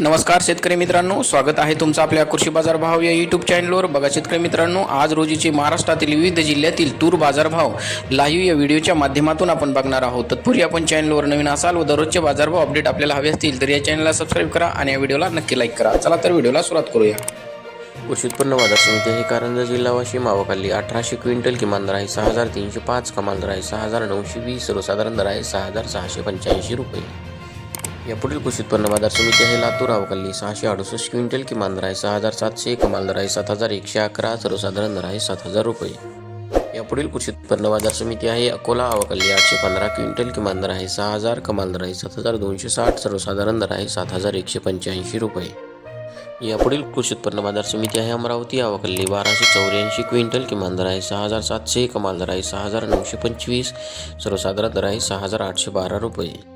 नमस्कार शेतकरी मित्रांनो स्वागत आहे तुमचं आपल्या कृषी बाजार भाव या यूट्यूब चॅनलवर बघा शेतकरी मित्रांनो आज रोजीचे महाराष्ट्रातील विविध जिल्ह्यातील तूर बाजारभाव लाईव्ह या व्हिडिओच्या माध्यमातून आपण बघणार आहोत. तत्पूर्वी आपण चॅनलवर नवीन असाल व दररोजचे बाजारभाव अपडेट आपल्याला हवे असतील तर या चॅनलला सबस्क्राईब करा आणि या व्हिडिओला नक्की लाईक करा. चला तर व्हिडिओला सुरुवात करूया. कृषी उत्पन्न बाजार समिती हे कारंजा जिल्हा वाशिम आवकाली अठराशे क्विंटल किमान दर आहे सहा हजार तीनशे पाच कमाल दर आहे सहा हजार नऊशे वीस सर्वसाधारण दर आहे सहा हजार सहाशे पंच्याऐंशी रुपये. यापुढील कृषी उत्पन्न बाजार समिती आहे. लातूर अवकल्ली सहाशे अडुसष्ट क्विंटल किमान दर आहे. सहा हजार सातशे कमाल दर आहे. सात हजार एकशे अकरा सर्वसाधारण दर आहे. सात हजार रुपये. यापुढील कृषी उत्पन्न बाजार समिती आहे. अकोला अवकल्ली आठशे पंधरा क्विंटल किमान दर आहे. सहा हजार कमाल दर आहे. सात हजार दोनशे साठ सर्वसाधारण दर आहे. सात हजार एकशे पंच्याऐंशी रुपये. यापुढील कृषी उत्पन्न बाजार समिती आहे. अमरावती अवकल्ली बाराशे चौऱ्याऐंशी क्विंटल किमान दर आहे. सहा हजार सातशे कमाल दर आहे. सहा हजार नऊशे पंचवीस सर्वसाधारण दर आहे. सहा हजार आठशे बारा रुपये.